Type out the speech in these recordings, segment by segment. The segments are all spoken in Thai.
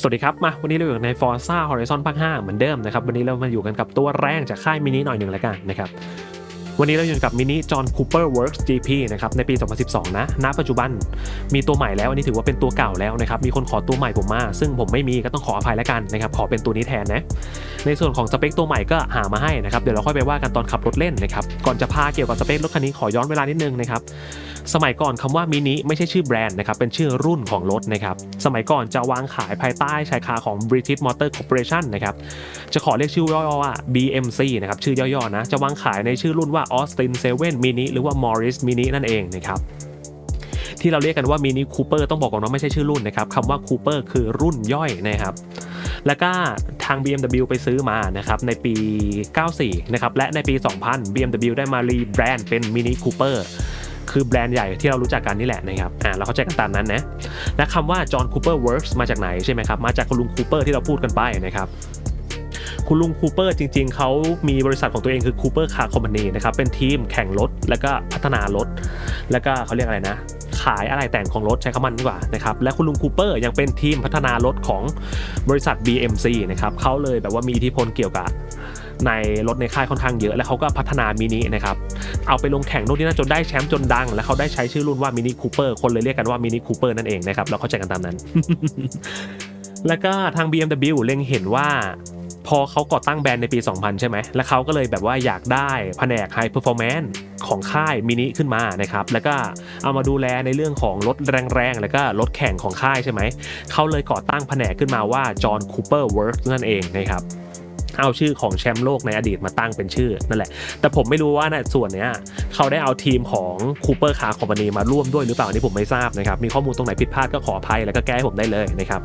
สวัสดีครับ มาวันนี้เราอยู่ใน Forza Horizon ภาค 5 เหมือนเดิมนะครับ วันนี้เรามาอยู่กันกับตัวแรงจากค่ายมินิหน่อยหนึ่งแล้วกันนะครับ วันนี้เราอยู่กับมินิจอห์นคูเปอร์เวิร์ก GP นะครับ ในปี 2012 นะ ณ ปัจจุบันมีตัวใหม่แล้ว อันนี้ถือว่าเป็นตัวเก่าแล้วนะครับ มีคนขอตัวใหม่ผมมา ซึ่งผมไม่มีก็ต้องขออภัยแล้วกันนะครับ ขอเป็นตัวนี้แทนนะ ในส่วนของสเปคตัวใหม่ก็หามาให้นะครับ เดี๋ยวเราค่อยไปว่ากันตอนขับรถเล่นนะครับ ก่อนจะพาเกี่ยวกับสเปครถคันนี้ขอย้อนเวลานิดนึงนะครับ สมัยก่อนคำว่ามินิไม่ใช่ชื่อแบรนด์นะครับ เป็นชื่อรุ่นของรถนะครับ สมัยก่อนจะวางขายภายใต้ชายคาของ British Motor Corporation นะครับ จะขอเรียกชื่อย่อว่า BMC นะครับ ชื่อย่อๆนะ จะวางขายในชื่อรุ่นว่า Austin 7 Mini หรือว่า Morris Mini นั่นเองนะครับที่เราเรียกกันว่า Mini Cooper ต้องบอกก่อนว่าไม่ใช่ชื่อรุ่นนะครับคำว่า Cooper คือรุ่นย่อยนะครับ แล้วก็ทาง BMW ไปซื้อมานะครับในปี 94 นะครับ และในปี 2000 BMW ได้มารีแบรนด์เป็น Mini Cooper คือือแบรนด์ใหญ่ที่เรารู้จักกันนี่แหละนะครับอ่าเราเข้าใจกันตามนั้นนะและคำว่า John Cooper Works มาจากไหนใช่ไหมครับมาจากคุณลุงคูเปอร์ที่เราพูดกันไปนะครับคุณลุงคูเปอร์จริงๆ เขามีบริษัทของตัวเองคือ Cooper Car Company นะครับ เป็นทีมแข่งรถ แล้วก็พัฒนารถ แล้วก็เขาเรียกอะไรนะ ขายอะไรแต่งของรถใช้คำมันดีกว่านะครับ และคุณลุงคูเปอร์ยังเป็นทีมพัฒนารถของบริษัท BMC นะครับเขาเลยแบบว่ามีอิทธิพลเกี่ยวกับ ในรถในค่ายค่อนข้างเยอะ และเขาก็พัฒนามินินะครับเอาไปลงแข่งโน่นนี่นั่นจนได้แชมป์จนดัง และเขาได้ใช้ชื่อรุ่นว่ามินิคูเปอร์คนเลยเรียกกันว่ามินิคูเปอร์นั่นเองนะครับเราเข้าใจกันตามนั้น แล้วก็ทาง BMW เล็งเห็นว่าพอเขาก่อตั้งแบรนด์ในปี 2000 ใช่ไหม แล้วเขาก็เลยแบบว่าอยากได้แผนก High Performance ของค่ายมินิขึ้นมานะครับ แล้วก็เอามาดูแลในเรื่องของรถแรงๆ แล้วก็รถแข่งของค่ายใช่ไหม เขาเลยก่อตั้งแผนกขึ้นมาว่า John Cooper Works นั่นเองนะครับ เอาชื่อของแชมป์โลกในอดีตมาตั้งเป็นชื่อนั่นแหละ แต่ผมไม่รู้ว่าในส่วนเนี้ยเขาได้เอาทีมของคูเปอร์คาร์คอมพานีมาร่วมด้วยหรือเปล่าอันนี่ผมไม่ทราบนะครับ มีข้อมูลตรงไหนผิดพลาดก็ขออภัยแล้วก็แก้ให้ผมได้เลยนะครับ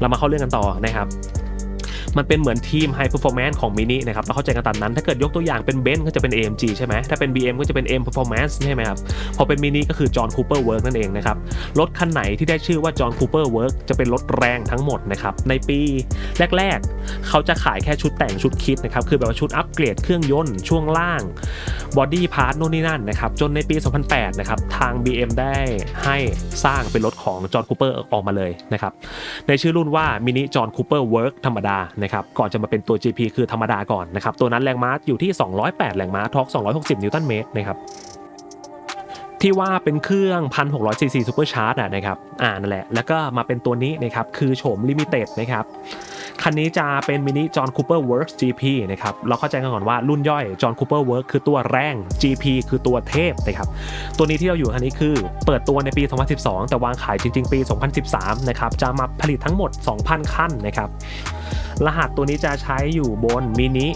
เรามาเข้าเรื่องกันต่อนะครับ มันเป็นเหมือนทีม High Performance ของมินินะครับเราเข้าใจกันตามนั้น ถ้าเกิดยกตัวอย่างเป็นเบนซ์ก็จะเป็น AMG ใช่ไหมถ้าเป็น BM ก็จะเป็น M Performance ใช่ไหมครับ พอเป็นมินิก็คือ John Cooper Work นั่นเองนะครับ รถคันไหนที่ได้ชื่อว่า John Cooper Work จะเป็นรถแรงทั้งหมดนะครับ ในปีแรกๆ เขาจะขายแค่ชุดแต่งชุดคิดนะครับ คือแบบว่าชุดอัปเกรดเครื่องยนต์ช่วงล่างบอดี้พาร์ทโน่นนี่นั่นนะครับ จนในปี 2008 นะครับ ทาง BM ได้ให้สร้างเป็นรถของ John Cooper ออกมาเลยนะครับ ในชื่อรุ่นว่า Mini John Cooper Work ธรรมดานะครับก่อนจะมาเป็นตัว GP คือธรรมดาก่อนนะครับตัวนั้นแรงม้าอยู่ที่ 208 แรงม้าทอร์ก260 นิวตันเมตรนะครับที่ว่าเป็นเครื่อง 1,600 ซีซีซูเปอร์ชาร์จอะนะครับอ่านั่นแหละแล้วก็มาเป็นตัวนี้นะครับคือโฉมลิมิเต็ดนะครับ คันนี้จะเป็นมินิ John Cooper Works GP นะครับ เราเข้าใจกันก่อนว่ารุ่นย่อย John Cooper Works คือตัวแรง GP คือตัวเทพนะครับ ตัวนี้ที่เราอยู่คันนี้คือเปิดตัวในปี 2012 แต่วางขายจริง ๆ ปี 2013 นะครับ จะมาผลิตทั้งหมด 2,000 คันนะครับ รหัสตัวนี้จะใช้อยู่บนมินิ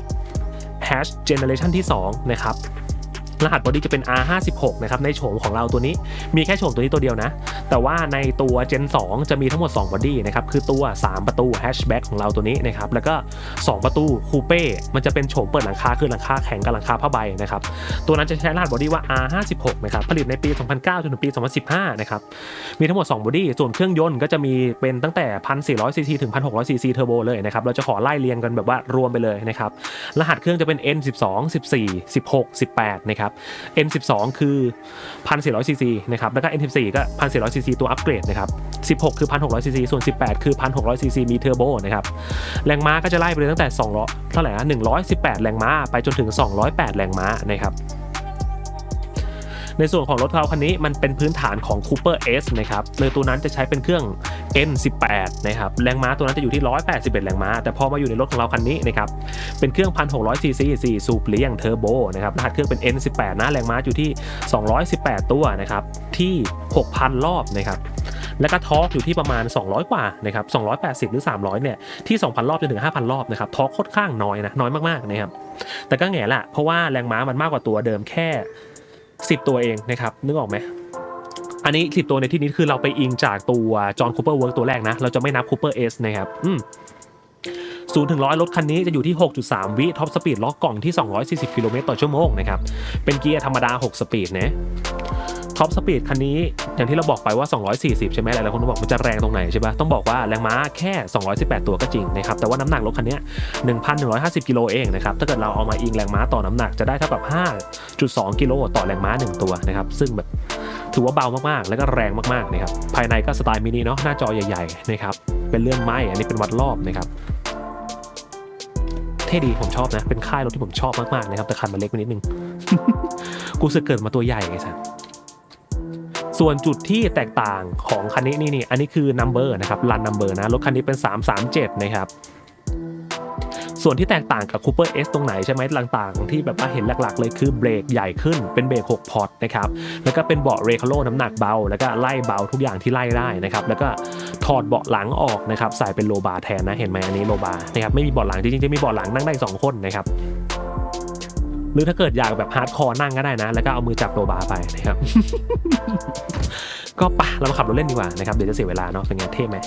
Hash Generation ที่ 2 นะครับ รหัสบอดี้จะเป็น R56 นะครับในโฉมของเราตัวนี้มีแค่โฉมตัวนี้ตัวเดียวนะ แต่ว่าในตัว Gen 2 จะมีทั้งหมด2บอดี้นะครับคือตัว 3 ประตู Hatchback ของเราตัวนี้นะครับแล้วก็ 2 ประตูคูเป้มันจะเป็นโฉมเปิดหลังคาคือหลังคาแข็งกับหลังคาผ้าใบนะครับตัวนั้นจะใช้รหัสบอดี้ว่า R56 นะครับผลิตในปี 2009 จนถึงปี 2015 นะครับมีทั้งหมด2บอดี้ส่วนเครื่องยนต์ก็จะมีเป็นตั้งแต่ 1,400 ซีซีถึง 1,600 ซีซีเทอร์โบเลยนะครับเราจะขอไล่เรียงกันแบบว่ารวมไปเลยนะครับรหัสเครื่องจะเป็น N12 14 16 18นะครับ N12 คือ 1,400ซีซีนะครับ แล้วก็ N14 ก็ 1,400ซีซีตัวอัปเกรดนะครับ 16 คือ 1,600ซีซีส่วน 18 คือ 1,600ซีซีมีเทอร์โบนะครับ แรงม้าก็จะไล่ไปเลยตั้งแต่ 200 เท่าไหร่นะ118 แรงม้า ไปจนถึง 208 แรงม้านะครับ ในส่วนของรถเราคันนี้มันเป็นพื้นฐานของ Cooper S นะครับเลยตัวนั้นจะใช้เป็นเครื่อง N18 นะครับแรงม้าตัวนั้นจะอยู่ที่ 181 แรงม้า แต่พอมาอยู่ในรถของเราคันนี้นะครับเป็นเครื่อง 1,600 ซีซี4สูบเลี้ยงเทอร์โบนะครับรหัสเครื่องเป็น N18 นะแรงม้าอยู่ที่ 218 ตัวนะครับที่ 6,000 รอบนะครับแล้วก็ทอร์กอยู่ที่ประมาณ 200 กว่านะครับ280 หรือ 300 เนี่ยที่ 2,000 รอบจนถึง 5,000 รอบนะครับทอร์กค่อนข้างน้อยนะน้อยมากๆนะครับแต่ก็แง่ละเพราะว่าแรงม้ามันมากกว่าตัวเดิมแค่ 10 ตัวเองนะครับนึกออกไหมอันนี้ 10 ตัวในที่นี้คือเราไปอิงจากตัวจอห์นคูเปอร์เวิร์กตัวแรกนะ เราจะไม่นับคูเปอร์เอสนะครับอืมศูนย์ถึงร้อยรถคันนี้จะอยู่ที่ 6.3 วิท็อปสปีดล็อกกล่องที่ 240 กิโลเมตรต่อชั่วโมงนะครับเป็นเกียร์ธรรมดา 6 สปีดนะ ท็อปสปีดคันนี้อย่างที่เราบอกไปว่า 240 ใช่ไหมหลายๆคนก็บอกมันจะแรงตรงไหนใช่ปะต้องบอกว่าแรงม้าแค่ 218 ตัวก็จริงนะครับ แต่ว่าน้ำหนักรถคันนี้1,150 กิโลเองนะครับ ถ้าเกิดเราเอามาอิงแรงม้าต่อน้ำหนักจะได้เท่ากับ 5.2 กิโลต่อแรงม้า 1 ตัวนะครับ ซึ่งแบบถือว่าเบามากๆ แล้วก็แรงมากๆนะครับ ภายในก็สไตล์มินิเนาะ หน้าจอใหญ่ๆนะครับ เป็นเลื่อนไม้ อันนี้เป็นวัดรอบนะครับ เท่ดีผมชอบนะ เป็นค่ายรถที่ผมชอบมากๆนะครับ แต่คันมันเล็กไปนิดนึง กูสึกเกิดมาตัวใหญ่ไงสัส ส่วนจุดที่แตกต่างของคันนี้นี่นี่อันนี้คือ number นะครับรัน number นะรถคันนี้เป็น 337 นะครับส่วนที่แตกต่างกับ Cooper S ตรงไหนใช่ไหมต่างๆ ที่แบบว่าเห็นหลักๆ เลยคือเบรกใหญ่ขึ้นเป็นเบรก 6 พอร์ตนะครับแล้วก็เป็นเบาะเรคาโลน้ำหนักเบา แล้วก็ไล่เบาทุกอย่างที่ไล่ได้นะครับแล้วก็ถอดเบาะหลังออกนะครับใส่เป็นโลบาร์แทนนะเห็นไหมอันนี้โลบาร์นะครับไม่มีเบาะหลังจริงๆจะมีเบาะหลังนั่งได้สองคนนะครับ หรือถ้าเกิดอยากแบบฮาร์ดคอร์นั่งก็ได้นะ แล้วก็เอามือจับโลบาร์ไปนะครับ ก็ปะเรามาขับรถเล่นดีกว่านะครับ เดี๋ยวจะเสียเวลาเนาะเป็นไงเท่ไหม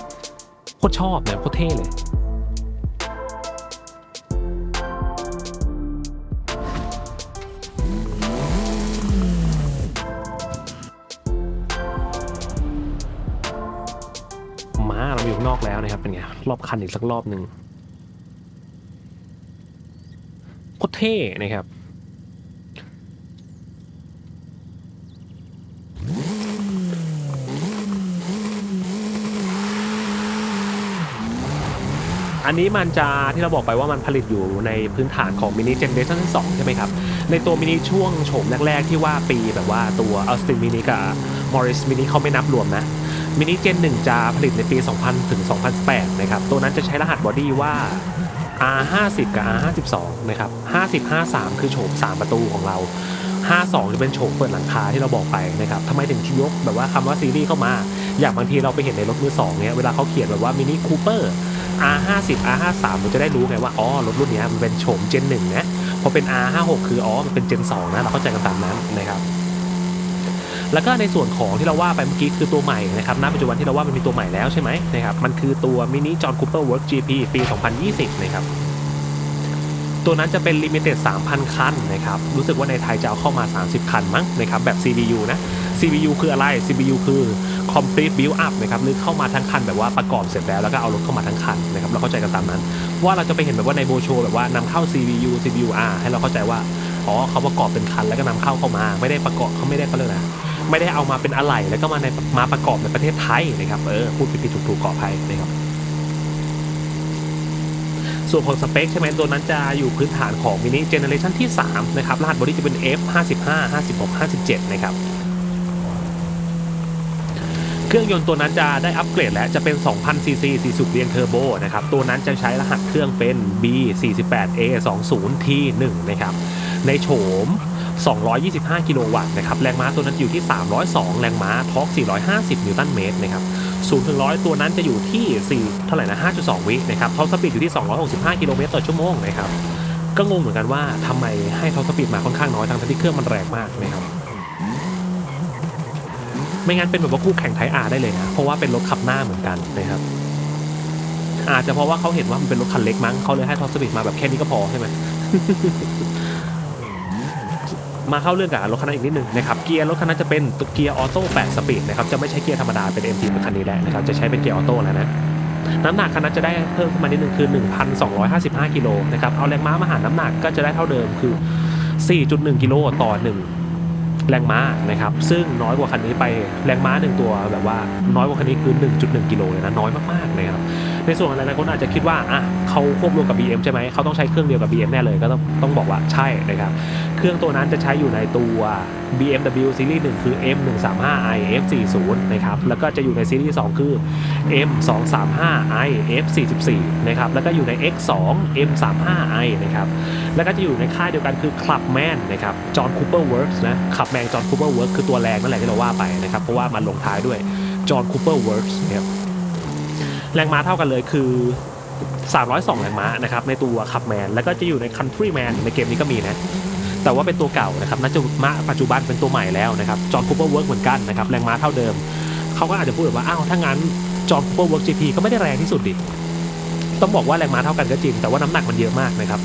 โคตรชอบเนี่ยโคตรเท่เลยมาเราอยู่ข้างนอกแล้วนะครับ เป็นไง รอบคันอีกสักรอบหนึ่งโคตรเท่นะครับ อันนี้มันจะที่เราบอกไปว่ามันผลิตอยู่ในพื้นฐานของมินิเจนเ r ชั่นที่2ใช่ไหมครับ ในตัวมินิช่วงโฉมแรกๆ ที่ว่าปีแบบว่าตัวอัลสตินมินิกับมอริสมินิเขาไม่นับรวมนะมินิเจน1จะผลิตในปี 2000 ถึง 2008 นะครับ ตัวนั้นจะใช้รหัสบอดี้ว่า R50 กับ R52 นะครับ 50 53 คือโฉม 3 ประตูของเรา 52 จะเป็นโฉมเปิดหลังคาที่เราบอกไปนะครับทำไมถึงยกแบบว่าคำว่าซีรีส์เข้ามา อย่างบางทีเราไปเห็นในรถมือ2เนี่ยเวลาเขาเขียนแบบว่ามินิคูเปอร์ R50 R53 เราจะได้รู้ไงว่าอ๋อรถรุ่นนี้มันเป็นโฉมเจน1นะพอเป็น R56 คืออ๋อมันเป็นเจน2นะเราเข้าใจกันตามนั้นนะครับแล้วก็ในส่วนของที่เราว่าไปเมื่อกี้คือตัวใหม่นะครับ ณ ปัจจุบันที่เราว่ามันมีตัวใหม่แล้วใช่ไหมนะครับ มันคือตัวมินิจอห์นคูเปอร์เวิร์ก GP ปี 2020 นะครับ ตัวนั้นจะเป็น Limited 3,000 คันนะครับ รู้สึกว่าในไทยจะเอาเข้ามา 30 คันมั้งนะครับ แบบ CBU นะ CBU คืออะไร CBU คือ Complete Build Up นะครับหรือเข้ามาทั้งคันแบบว่าประกอบเสร็จแล้วแล้วก็เอารถเข้ามาทั้งคันนะครับเราเข้าใจกันตามนั้น ว่าเราจะไปเห็นแบบว่าในโบรชัวแบบว่านำเข้า CBU CBU R ให้เราเข้าใจว่าอ๋อเขาประกอบเป็นคันแล้วก็นำเข้าเข้ามา ไม่ได้ประกอบเขาไม่ได้เขาเลยนะไม่ได้เอามาเป็นอะไหล่แล้วก็มาในมาประกอบในประเทศไทยนะครับเออพูดผิดๆถูกๆขออภัยนะครับส่วนของสเปคใช่ไหมตัวนั้นจะอยู่พื้นฐานของมินิเจเนเรชันที่ 3 นะครับ รหัสบอดี้จะเป็น F 55 56 57 นะครับ เครื่องยนต์ตัวนั้นจะได้อัปเกรดแล้วจะเป็น 2,000 ซีซี4สูบเรียงเทอร์โบนะครับ ตัวนั้นจะใช้รหัสเครื่องเป็น B 48 A 20 T 1 นะครับ ในโฉม 225 กิโลวัตต์นะครับ แรงม้าตัวนั้นอยู่ที่ 302 แรงม้าทอร์ก450 นิวตันเมตรนะครับศูนย์ถึงร้อยตัวนั้นจะอยู่ที่ 4 เท่าไหร่นะ 5.2 วินะครับท็อปสปีดอยู่ที่ 265 กิโลเมตรต่อชั่วโมงนะครับ ก็งงเหมือนกันว่าทำไมให้ท็อปสปีดมาค่อนข้างน้อยทั้งที่เครื่องมันแรงมากนะครับ ไม่งั้นเป็นแบบว่าคู่แข่งไทยอาได้เลยนะเพราะว่าเป็นรถขับหน้าเหมือนกันนะครับอาจจะเพราะว่าเขาเห็นว่ามันเป็นรถคันเล็กมั้งเขาเลยให้ท็อปสปีดมาแบบแค่นี้ก็พอใช่ไหมมาเข้าเรื่องกับรถคันนั้นอีกนิดนึงนะครับเกียร์รถคันนั้นจะเป็นเกียร์ออโต้8สปีดนะครับจะไม่ใช้เกียร์ธรรมดาเป็น MT เหมือนคันนี้แล้วนะครับจะใช้เป็นเกียร์ออโต้แล้วนะน้ำหนักคันนั้นจะได้เพิ่มขึ้นมานิดนึงคือ 1,255 กิโลนะครับเอาแรงม้ามาหารน้ำหนักก็จะได้เท่าเดิมคือ 4.1 กิโลต่อ 1 แรงม้านะครับซึ่งน้อยกว่าคันนี้ไปแรงม้าหนึ่งตัวแบบว่าน้อยกว่าคันนี้คือ 1.1 กิโลเลยนะน้อยมากๆเลยครับในส่วนของหลายๆคนอาจจะคิดว่าอะเขาควบรวมกับ BM ใช่ไหมเขาต้องใช้เครื่องเดียวกับ BM แน่เลยก็ต้องต้องบอกว่าใช่นะครับเครื่องตัวนั้นจะใช้อยู่ในตัว BMW ซีรีส์1คือ M135i F40 นะครับ แล้วก็จะอยู่ในซีรีส์2คือ M235i F44 นะครับ แล้วก็อยู่ใน X2 M35i นะครับ แล้วก็จะอยู่ในค่ายเดียวกันคือ Clubman นะครับ John Cooper Works นะ Clubman John Cooper Works คือตัวแรงนั่นแหละที่เราว่าไปนะครับ เพราะว่ามันลงท้ายด้วย John Cooper Works นะครับ แรงม้าเท่ากันเลยคือ302แรงม้านะครับในตัวขับแมนแล้วก็จะอยู่ใน Countryman ในเกมนี้ก็มีนะ แต่ว่าเป็นตัวเก่านะครับน่าจะมาปัจจุบันเป็นตัวใหม่แล้วนะครับจอห์นคูเปอร์เวิร์กเหมือนกันนะครับแรงม้าเท่าเดิม เขาก็อาจจะพูดแบบว่าอ้าวถ้างั้นจอห์นคูเปอร์เวิร์ก GP ก็ไม่ได้แรงที่สุดดิต้องบอกว่าแรงม้าเท่ากันก็จริง แต่ว่าน้ำหนักมันเยอะมากนะครับ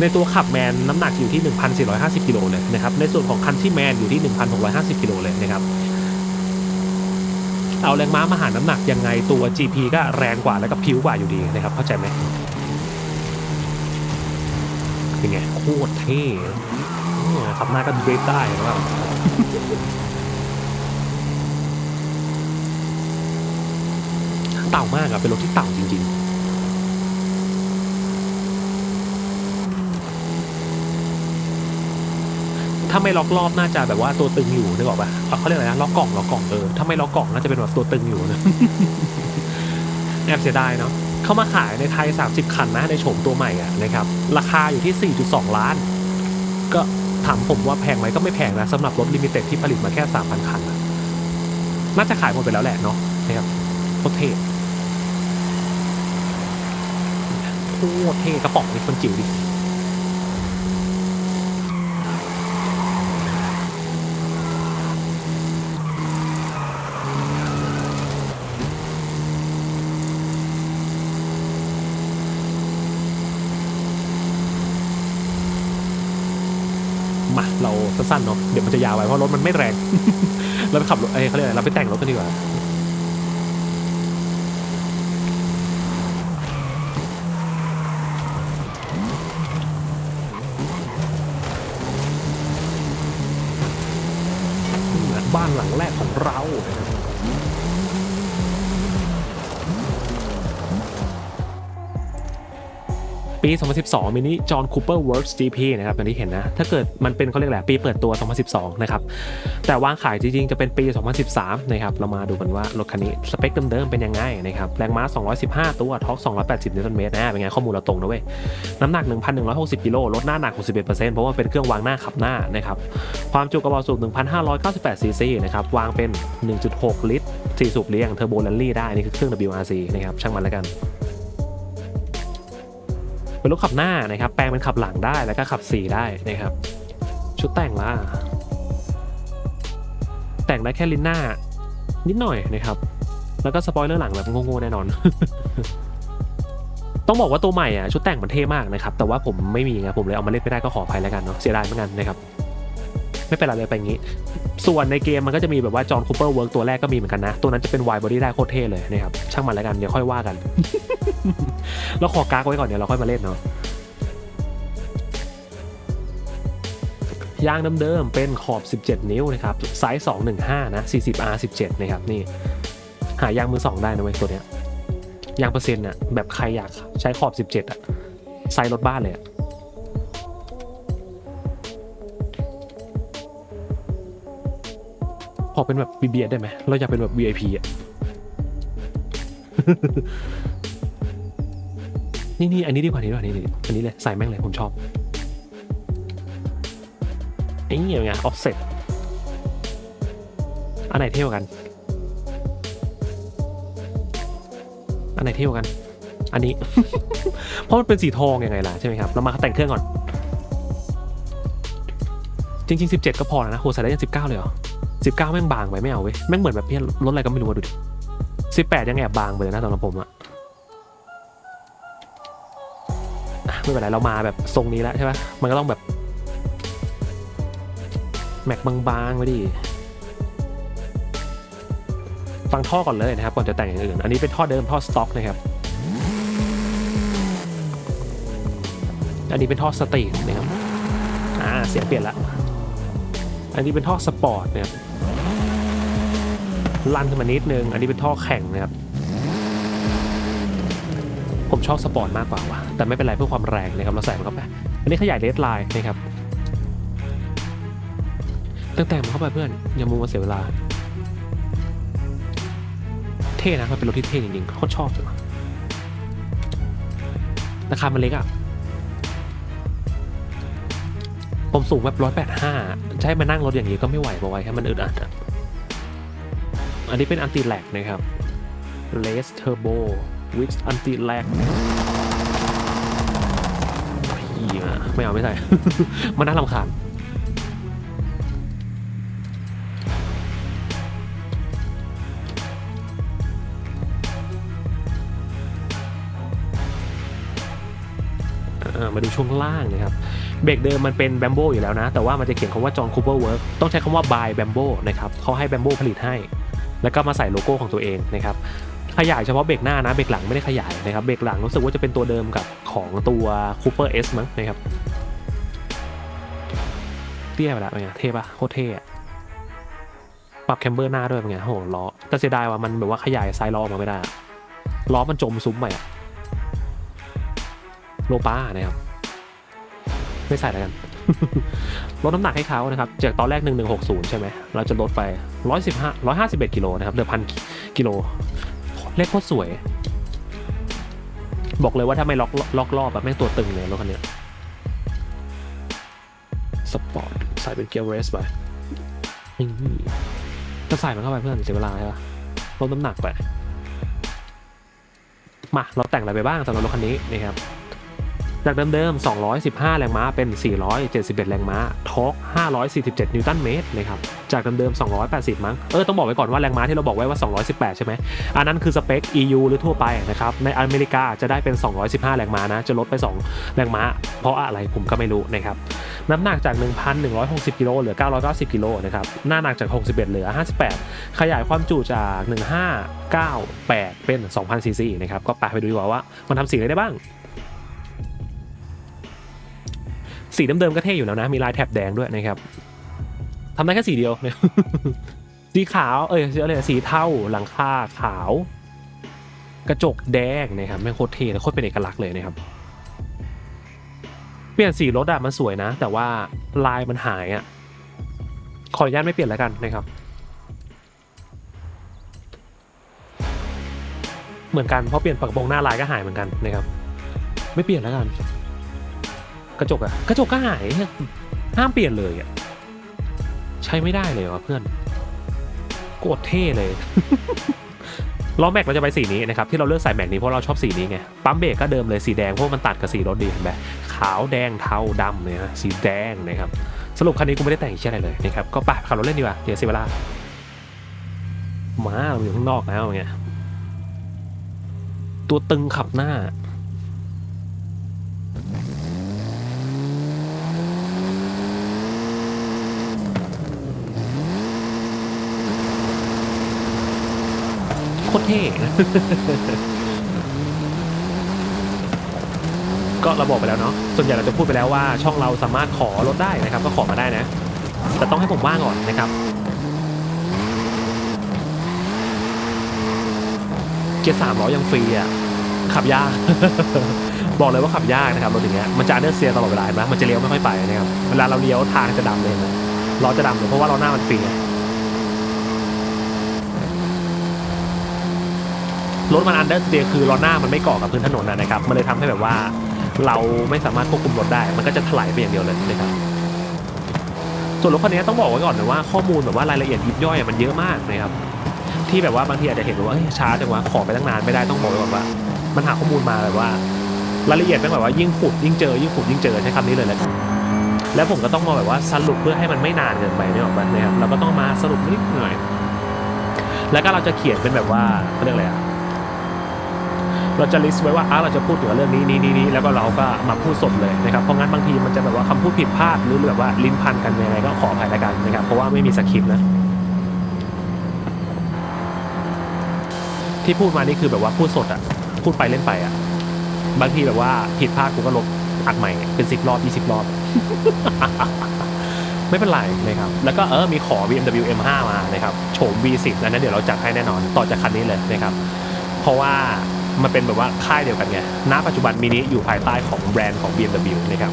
ในตัวขับแมนน้ำหนักอยู่ที่ 1,450กิโลเลยนะครับในส่วนของคันที่แมนอยู่ที่ 1,650กิโลเลยนะครับเอาแรงม้ามาหารน้ำหนักยังไงตัว GP ก็แรงกว่าแล้วก็พิ้วกว่าอยู่ดีนะครับ เข้าใจไหมเป็นไงโคตรเท่ ขับหน้าก็เบรกได้นะเต่ามากอะเป็นรถที่เต่าจริง ๆถ้าไม่ล็อกรอบน่าจะแบบว่าตัวตึงอยู่นึกออกปะเขาเรียกอะไรนะล็อกกล่องล็อกกล่องเออถ้าไม่ล็อกกล่องน่าจะเป็นแบบตัวตึงอยู่นะแอบเสียดายเนาะเข้ามาขายในไทย 30 คันนะในโฉมตัวใหม่อะนะครับ ราคาอยู่ที่ 4.2 ล้าน ก็ ถามผมว่าแพงไหมก็ไม่แพงนะสำหรับรถลิมิเต็ดที่ผลิตมาแค่ 3,000 คันนะน่าจะขายหมดไปแล้วแหละเนาะนะครับโคตรเท่โคตรเท่กระป๋องนี่คนจิ๋วดิ มาเรา สั้นๆเนาะเดี๋ยวมันจะยาวไปเพราะรถมันไม่แรงเราไปขับรถเอ้เขาเรียกอะไรเราไปแต่งรถกันดีกว่าบ้านหลังแรกของเรา ปี 2012 มินิจอห์นคูเปอร์เวิร์ก GP นะครับอย่างที่เห็นนะ ถ้าเกิดมันเป็นเขาเรียกอะไรปีเปิดตัว 2012 นะครับ แต่วางขายจริงๆ จะเป็นปี 2013 นะครับ เรามาดูกันว่ารถคันนี้สเปคเดิมๆ เป็นยังไงนะครับ แรงม้า 215 ตัวท็อร์ก280 นิวตันเมตรนะ เป็นไงข้อมูลเราตรงนะเว้ย น้ำหนัก 1,160 กิโลลดหน้าหนัก 61%เพราะว่าเป็นเครื่องวางหน้าขับหน้านะครับ ความจุกระบอกสูบ 1,598 ซีซีนะครับ วางเป็น 1.6 ลิตร 4 สูบเลี้ยงเทอร์โบแลนลี่ได้ นี่คือเครื่อง WRC นะครับ ช่างมันแล้วกัน เป็นรถขับหน้านะครับ แปลงเป็นขับหลังได้แล้วก็ขับ4ได้นะครับ ชุดแต่งล่ะ แต่งได้แค่ลิ้นหน้า นิดหน่อยนะครับ แล้วก็สปอยเลอร์หลังแบบโง่ๆแน่นอน ต้องบอกว่าตัวใหม่อะชุดแต่งมันเท่มากนะครับ แต่ว่าผมไม่มีไงผมเลยเอามาเล่นไม่ได้ก็ขออภัยแล้วกันเนาะเสียดายเหมือนกันนะครับไม่เป็นไรเลยไปงี้ ส่วนในเกมมันก็จะมีแบบว่าจอห์นคูเปอร์เวิร์กตัวแรกก็มีเหมือนกันนะ ตัวนั้นจะเป็นวายบอดี้ได้โคตรเท่เลยนะครับ ช่างมันแล้วกัน เดี๋ยวค่อยว่ากัน เราขอกากไว้ก่อนเดี๋ยวเราค่อยมาเล่นเนาะยางเดิมๆเป็นขอบ 17 นิ้วนะครับไซส์215 นะ 40R 17 นะครับนี่ หายางมือสองได้นะเว้ยตัวเนี้ยยางเปอร์เซ็นต์น่ะแบบใครอยากใช้ขอบ 17อะไซส์รถบ้านเลยอะพอเป็นแบบ BBS ได้ไหมเราอยากเป็นแบบ VIP อะ นี่นี่อันนี้ดีกว่านี้ดีกว่านี้นี่อันนี้เลยใส่แม่งเลยผมชอบไอ้เงี้ยไงออฟเซ็ตอันไหนเท่กว่ากัน อันไหนเท่กว่ากัน อันนี้ เพราะมันเป็นสีทองยังไงล่ะใช่ไหมครับ เรามาแต่งเครื่องก่อน จริง ๆ 17 ก็พอแล้วนะโหใส่ได้ยัง19 เลยเหรอ 19 แม่งบางไปไม่เอาเว้ย แม่งเหมือนแบบเพี่รถอะไรก็ไม่รู้มาดูดิ18 ยังแอบบางไปเลยนะสำหรับผมอะ ไม่เป็นไรเรามาแบบทรงนี้แล้วใช่ปะมันก็ต้องแบบแม็กบางๆไว้ดิฟังท่อก่อนเลยนะครับก่อนจะแต่งอย่างอื่น อันนี้เป็นท่อเดิมท่อสต็อกนะครับ อันนี้เป็นท่อสตรีทนะครับ อ่าเสียงเปลี่ยนละ อันนี้เป็นท่อสปอร์ตนะครับ ลั่นขึ้นมานิดนึง อันนี้เป็นท่อแข่งนะครับ ผมชอบสปอร์ตมากกว่าว่ะแต่ไม่เป็นไรเพื่อความแรงนะครับเราใส่มันเข้าไปอันนี้ขยายเลดไลน์นะครับตั้งแต่มันเข้าไปเพื่อนอย่ามัวเสียเวลา เท่นะมันเป็นรถที่เท่จริงๆโคตรชอบเลยราคามันเล็กอะผมสูงแบบร้อยแปดห้าจะให้มานั่งรถอย่างนี้ก็ไม่ไหวบอกไว้แค่มันอึดอัดอะอันนี้เป็นอันติแลกนะครับ Race Turbo with anti lag ไม่เอาไม่ใส่ มันน่ารำคาญมาดูช่วงล่างนะครับ เบรกเดิมมันเป็นแบมโบอยู่แล้วนะ แต่ว่ามันจะเขียนคำว่าจอห์นคูเปอร์เวิร์กต้องใช้คำว่า by Bambo นะครับเขาให้แบมโบผลิตให้ แล้วก็มาใส่โลโก้ของตัวเองนะครับ ขยายเฉพาะเบรกหน้านะเบรกหลังไม่ได้ขยายนะครับเบรกหลังรู้สึกว่าจะเป็นตัวเดิมกับของตัว Cooper S มั้งนะครับเตี้ยไปแล้วเป็นไงเท่ปะโคตรเท่อะปรับแคมเบอร์หน้าด้วยเป็นไงโหล้อแต่เสียดายว่ามันแบบว่าขยายไซส์ล้อออกมาไม่ได้ล้อมันจมซุ้มไปอะโลป้านะครับไม่ใส่แล้วกันลดน้ำหนักให้เขานะครับจากตอนแรก 1160 ใช่ไหมเราจะลดไป 115 151กิโลนะครับเดือพันกิโล เลขโคตรสวย บอกเลยว่าถ้าไม่ล็อกล็อกรอบแบบแม่งตัวตึงเลยรถคันนี้สปอร์ตใส่เป็นเกียร์เรสไปนี่จะใส่มันเข้าไปเพื่อนเสียเวลาใช่ปะลดน้ำหนักไปมาเราแต่งอะไรไปบ้างสำหรับรถคันนี้นะครับ จากเดิมๆ 215 แรงม้าเป็น 471 แรงม้าทอร์ก547 นิวตันเมตรนะครับ จากเดิมๆ 280 มั้ง เออ ต้องบอกไว้ก่อนว่าแรงม้าที่เราบอกไว้ว่า 218 ใช่ไหม อันนั้นคือสเปค EU หรือทั่วไปนะครับ ในอเมริกาจะได้เป็น 215 แรงม้านะ จะลดไป 2 แรงม้า เพราะอะไรผมก็ไม่รู้นะครับ น้ำหนักจาก 1,160 กิโลเหลือ 990 กิโลนะครับ หน้าหนักจาก 61 เหลือ 58 ขยายความจุจาก 1598 เป็น 2,000ซีซีนะครับ ก็ไปไปดูดีกว่าว่ามันทำสีอะไรได้บ้าง สีเดิมๆก็เท่อยู่แล้วนะ มีลายแถบแดงด้วยนะครับทำได้แค่สีเดียว สีขาว เอ้ยอะไรสีเทาหลังคาขาว กระจกแดงนะครับไม่งโคตรเท่โคตรเป็นเอกลักษณ์เลยนะครับ เปลี่ยนสีรถอะมันสวยนะ แต่ว่าลายมันหายอะขออนุญาตไม่เปลี่ยนแล้วกันนะครับ เหมือนกันเพราะเปลี่ยนปากกระโปรงหน้าลายก็หายเหมือนกันนะครับ ไม่เปลี่ยนแล้วกัน กระจกอะกระจกก็หายห้ามเปลี่ยนเลยอะใช้ไม่ได้เลยวะเพื่อนโคตรเท่เลยล้อแม็กเราจะไปสีนี้นะครับที่เราเลือกใส่แม็กนี้เพราะเราชอบสีนี้ไงปั๊มเบรกก็เดิมเลยสีแดงเพราะมันตัดกับสีรถดีเห็นไหมขาวแดงเทาดำเนี่ยนะสีแดงนะครับสรุปคันนี้กูไม่ได้แต่งเชี่ยอะไรเลยนะครับก็ไปขับรถเล่นดีกว่าเดี๋ยวเสียเวลามาเราอยู่ข้างนอกแล้วไงตัวตึงขับหน้า โคตรเท่ก็เราบอกไปแล้วเนาะ ส่วนใหญ่เราจะพูดไปแล้วว่าช่องเราสามารถขอลดได้นะครับ ก็ขอมาได้นะ แต่ต้องให้ผมว่างก่อนนะครับ เกียร์สามล้อยังฟรีอะ ขับยาก บอกเลยว่าขับยากนะครับรถอย่างเงี้ย มันจะอันเดอเซียตลอดเวลาเห็นไหมมันจะเลี้ยวไม่ค่อยไปนะครับ เวลาเราเลี้ยวทางจะดำเลยนะล้อจะดำเลยเพราะว่าล้อหน้ามันฟรีไง รถมันอันเดอร์สเตียคือล้อหน้ามันไม่เกาะกับพื้นถนนนะครับ มันเลยทำให้แบบว่าเราไม่สามารถควบคุมรถได้ มันก็จะถลายไปอย่างเดียวเลยนะครับ ส่วนรถคันนี้ต้องบอกไว้ก่อนนะว่าข้อมูลแบบว่ารายละเอียดยิบย่อยมันเยอะมากนะครับ ที่แบบว่าบางทีอาจจะเห็นว่าช้าจังวะขอไปตั้งนานไม่ได้ต้องบอกไว้ก่อนว่า มันหาข้อมูลมาแบบว่ารายละเอียดเป็นแบบว่ายิ่งขุดยิ่งเจอยิ่งขุดยิ่งเจอใช้คำนี้เลยแหละแล้วผมก็ต้องมาแบบว่าสรุปเพื่อให้มันไม่นานเกินไปนี่ยหรอกปะนะครับเราก็ต้องมาสรุปนิดหน่อย แล้วก็เราจะเขียนเป็นแบบว่าเขาเรียกอะไรอะ เราจะลิสต์ไว้ว่าอะเราจะพูดถึงเรื่องนี้นี้นี้นี้แล้วก็เราก็มาพูดสดเลยนะครับเพราะงั้นบางทีมันจะแบบว่าคำพูดผิดพลาดหรือแบบว่าลิ้นพันกันยังไงก็ขออภัยล้วกันนะครับเพราะว่าไม่มีสคริปต์นะที่พูดมานี่คือแบบว่าพูดสดอะพูดไปเล่นไปอะบางทีแบบว่าผิดพลาดกูก็ลบอัดใหม่เป็นสิบรอบยี่สิบรอบ ไม่เป็นไรนะครับ แล้วก็เออมีขอ BMW M5 มานะครับโฉม V10 อันนั้นเดี๋ยวเราจัดให้แน่นอนต่อจากคันนี้เลยนะครับ เพราะว่า มันเป็นแบบว่าค่ายเดียวกันไง ณ ปัจจุบันมินิอยู่ภายใต้ของแบรนด์ของ BMW นะครับ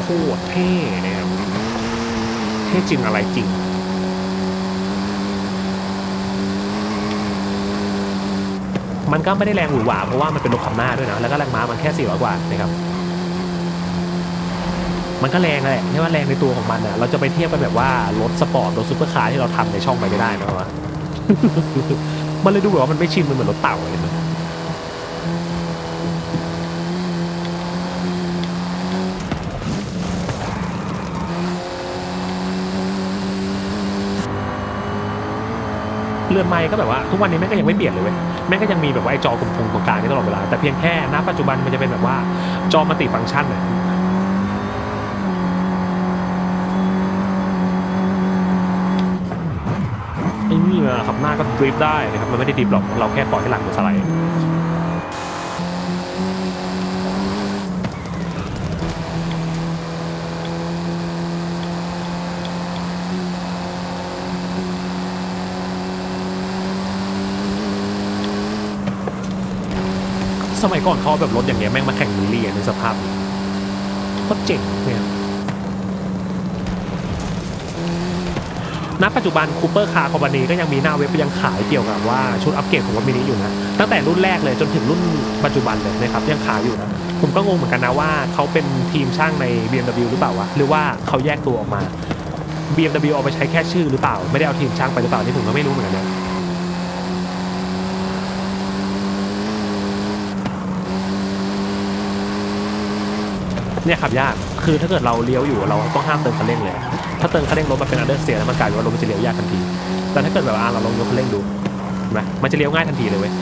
โคตรเท่นะครับเท่จริงอะไรจริงมันก็ไม่ได้แรงหวือหวาเพราะว่ามันเป็นรถขับหน้าด้วยนะ แล้วก็แรงม้ามันแค่ 400 กว่านะครับ มันก็แรงแหละใช่ว่าแรงในตัวของมันอะเราจะไปเทียบกันแบบว่ารถสปอร์ตรถซุปเปอร์คาร์ที่เราทำในช่องไปไม่ได้นะวะมันเลยดูแบบว่ามันไม่ชินมันเหมือนรถเต่าเลยนะเรือนไม้ก็แบบว่าทุกวันนี้แม่ก็ยังไม่เปลี่ยนเลยเว้ยแม่ก็ยังมีแบบว่าไอ้จอกลมๆตรงกลางนี่ตลอดเวลาแต่เพียงแค่ณปัจจุบันมันจะเป็นแบบว่าจอมัลติฟังก์ชันอ เอนะครับหน้าก็ดริฟได้นะครับมันไม่ได้ดริฟหรอกเราแค่ปล่อยให้หลังมันสไลด์สมัยก่อนเขาแบบรถอย่างเงี้ยแม่งมาแข่งมิลลี่ในสภาพนี้ก็เจ๋งเนี่ย ณปัจจุบันคูเปอร์คาร์คอมพานีก็ยังมีหน้าเว็บยังขายเกี่ยวกับว่าชุดอัปเกรดของรถมินิอยู่นะ ตั้งแต่รุ่นแรกเลยจนถึงรุ่นปัจจุบันเลยนะครับยังขายอยู่นะ ผมก็งงเหมือนกันนะว่าเขาเป็นทีมช่างใน BMW หรือเปล่าวะหรือว่าเขาแยกตัวออกมา BMW เอาไปใช้แค่ชื่อหรือเปล่า ไม่ได้เอาทีมช่างไปหรือเปล่านี่ผมก็ไม่รู้เหมือนกันนะ เนี่ยขับยาก คือถ้าเกิดเราเลี้ยวอยู่เราต้องห้ามเติมคันเร่งเลย ถ้าเติมคันเร่งรถมันเป็นอันเดอร์เสียแล้วมันกลายเป็นว่ารถมันจะเลี้ยวยากทันที แต่ถ้าเกิดแบบอ่าเราลองยกคันเร่งดูนไหมมันจะเลี้ยวง่ายทันทีเลยเว้ย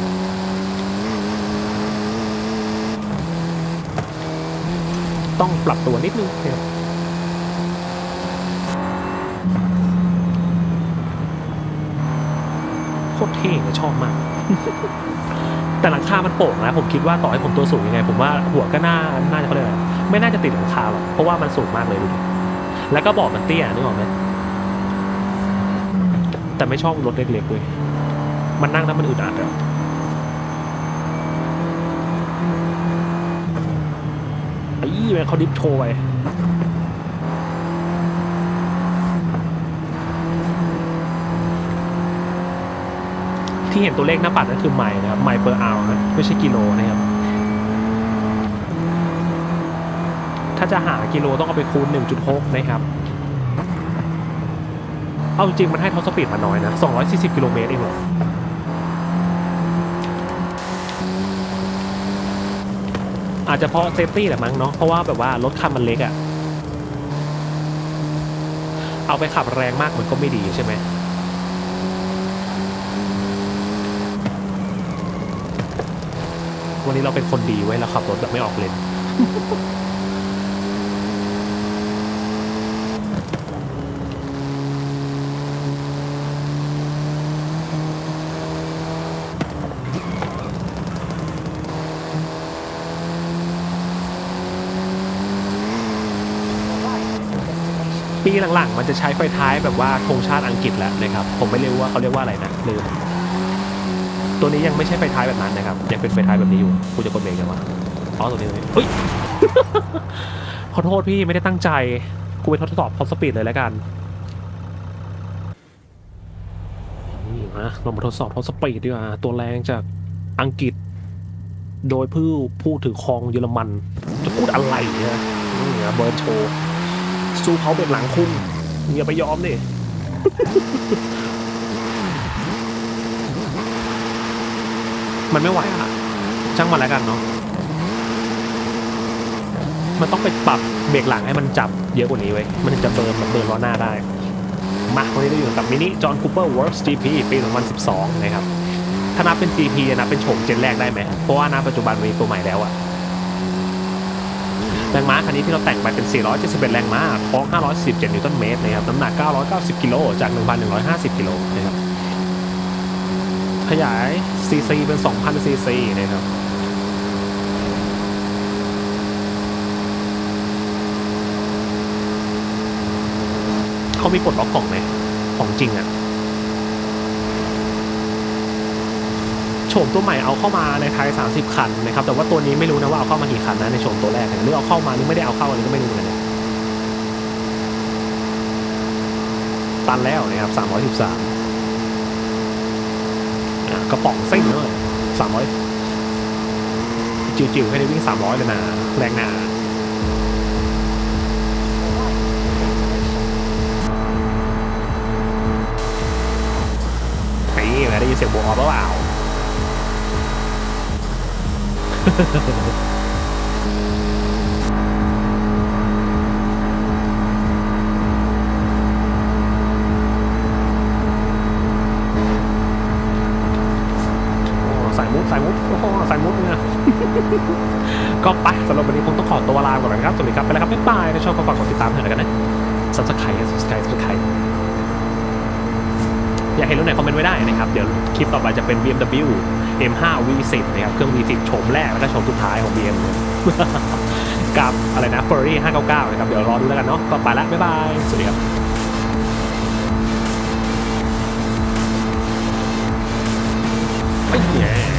ต้องปรับตัวนิดนึงนะครับโคตรเท่เลยชอบมาก แต่หลังคามันโป่งนะ ผมคิดว่าต่อให้ผมตัวสูงยังไง ผมว่าหัวก็น่า น่าจะเขาเรียกอะไร ไม่น่าจะติดหลังคาหรอกเพราะว่ามันสูงมากเลยดูดิแล้วก็บอกมันเตี้ยนึกออกไหมแต่ไม่ชอบรถเล็กๆเลยมันนั่งแล้วมันอึดอัดอะไอ้แม่งเขาดิฟโชว์ไปที่เห็นตัวเลขหน้าปัดนั่นคือไมล์นะครับไมล์เปอร์อาวนะไม่ใช่กิโลนะครับ ถ้าจะหากิโลต้องเอาไปคูณ 1.6 นะครับ เอาจริงมันให้ท็อปสปีดมาน้อยนะ 240 กิโลเมตรเองเหรออาจจะเพราะเซฟตี้แหละมั้งเนาะ เพราะว่าแบบว่ารถคันมันเล็กอะเอาไปขับแรงมากมันก็ไม่ดีใช่ไหมวันนี้เราเป็นคนดีไว้ยเราขับรถแบบไม่ออกเลน ปีหลังๆ มันจะใช้ไฟท้ายแบบว่าธงชาติอังกฤษแล้วนะครับ ผมไม่รู้ว่าเขาเรียกว่าอะไรนะลืมตัวนี้ยังไม่ใช่ไฟท้ายแบบนั้นนะครับ ยังเป็นไฟท้ายแบบนี้อยู่กูจะกดเบรกยังวะอ๋อตัวนี้ตัวนี้เฮ้ยขอโทษพี่ไม่ได้ตั้งใจ กูไปทดสอบพอสปีดเลยแล้วกันนี่มาเรามาทดสอบพอสปีดดีกว่าตัวแรงจากอังกฤษ โดยผู้ผู้ถือครองเยอรมันจะพูดอะไรเนี่ยนี่นะเบิร์โชว์ สู้เขาเบ็ดหลังคุ้งอย่าไปยอมดิมันไม่ไหวอะช่างมันแล้วกันเนาะมันต้องไปปรับเบรกหลังให้มันจับเยอะกว่านี้ไว้ยมันถึงจะเบิร์นแบบเบิร์นล้อหน้าได้ มาวันนี้เราอยู่กับมินิจอห์นคูเปอร์เวิร์ก GP ปี 2012 นะครับ ถ้านับเป็น GP อะนับเป็นโฉมเจนแรกได้ไหมเพราะว่าณปัจจุบันมีตัวใหม่แล้วอะ แรงม้าคันนี้ที่เราแต่งไปเป็น 471 แรงม้าท้อง 517 นิวตันเมตรนะครับ น้ำหนัก 990 กิโล จาก 1,150 กิโลนะครับ ขยาย CC เป็น 2,000 CC นะครับเขามีปลดล็อกกล่องไหมของจริงอะ โฉมตัวใหม่เอาเข้ามาในไทย 30 คันนะครับ แต่ว่าตัวนี้ไม่รู้นะว่าเอาเข้ามากี่คันนะในโฉมตัวแรกเนี่ยหรือเอาเข้ามาหรือไม่ได้เอาเข้าอันนี้ก็ไม่รู้เหมือนกันเนี่ยตันแล้วนะครับ 313อะกระป๋องซิ่งเลย300 จิ๋วๆให้ได้วิ่ง 300 เลยนะ แรงหนานี่แหละได้ยินเสียงโบออฟเปล่า สายมุดสายมุดโอ้โหสายมุดเนี่ยก็ไปสำหรับวันนี้คงต้องขอตัวลาก่อนนะครับ สวัสดีครับ ไปแล้วครับ บ๊ายบายถ้าชอบก็ฝากกดติดตามหน่อยแล้วกันนะ subscribe subscribe subscribe อยากเห็นรุ่นไหนคอมเมนต์ไว้ได้นะครับ เดี๋ยวคลิปต่อไปจะเป็น BMW M5 V10 นะครับ เครื่อง V10 โฉมแรก แล้วก็โฉมสุดท้ายของ BM กับอะไรนะ Ferrari 599 นะครับ เดี๋ยวรอดูแล้วกันเนาะก็ไปละบ๊ายบาย สวัสดีครับไอ้แย่